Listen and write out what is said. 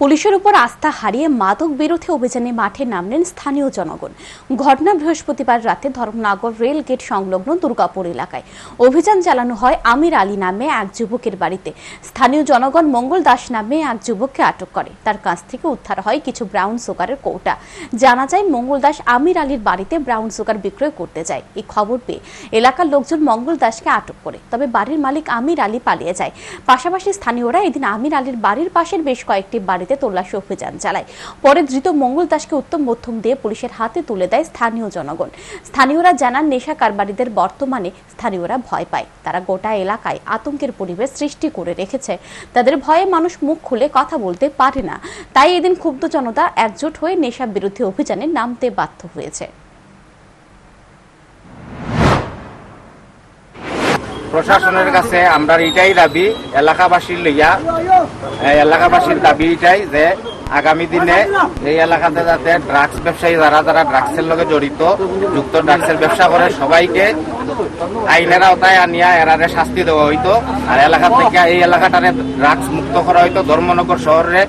পুলিশের উপর আস্থা হারিয়ে মাদক বিরোধী অভিযানে মাঠে নামলেন স্থানীয় জনগণ। ঘটনা বৃহস্পতিবার রাতে ধর্মনগর রেল গেট সংলগ্ন দুর্গাপুর এলাকায়। অভিযান চালানো হয় আমির আলী নামে এক যুবকের বাড়িতে। স্থানীয় জনগণ মঙ্গল দাস নামে এক যুবককে আটক করে। তার কাছ থেকে উদ্ধার হয় কিছু ব্রাউন সুগারের কৌটা। জানা যায়, মঙ্গল দাস আমির আলীর বাড়িতে ব্রাউন সুগার বিক্রয় করতে যায়। এই খবর পেয়ে এলাকার লোকজন মঙ্গল দাসকে আটক করে। তবে বাড়ির মালিক আমির আলী পালিয়ে যায়। পাশাপাশি স্থানীয়রা এদিন আমির আলীর বাড়ির পাশের বেশ কয়েকটি বাড়িতে তল্লাশি অভিযান চালায়। পরে ধৃত মঙ্গল দাসকে উত্তম মধ্যম দিয়ে পুলিশের হাতে তুলে দেয় স্থানীয় জনগণ। স্থানীয়রা জানান, নেশা কারবারিদের বর্তমানে স্থানীয়রা ভয় পায়। তারা গোটা এলাকায় আতঙ্কের পরিবেশ সৃষ্টি করে রেখেছে। তাদের ভয়ে মানুষ মুখ খুলে কথা বলতে পারে না। তাই এদিন ক্ষুব্ধ জনতা একজোট হয়ে নেশা বিরোধী অভিযানে নামতে বাধ্য হয়েছে। প্রশাসনের কাছে আমরা এটাই দাবি, এলাকাবাসীর লইয়া এলাকাবাসীর দাবি এটাই যে আগামী দিনে এই এলাকাতে যাতে ড্রাগস ব্যবসায়ী, যারা যারা ড্রাগসের লগে জড়িত, যুক্ত ড্রাগসের ব্যবসা করে, সবাইকে আইনের আওতায় আনিয়া এরারে শাস্তি দেওয়া হইতো। আর এলাকা থেকে এই এলাকাটারে ড্রাগস মুক্ত করা হইতো। ধর্মনগর শহরে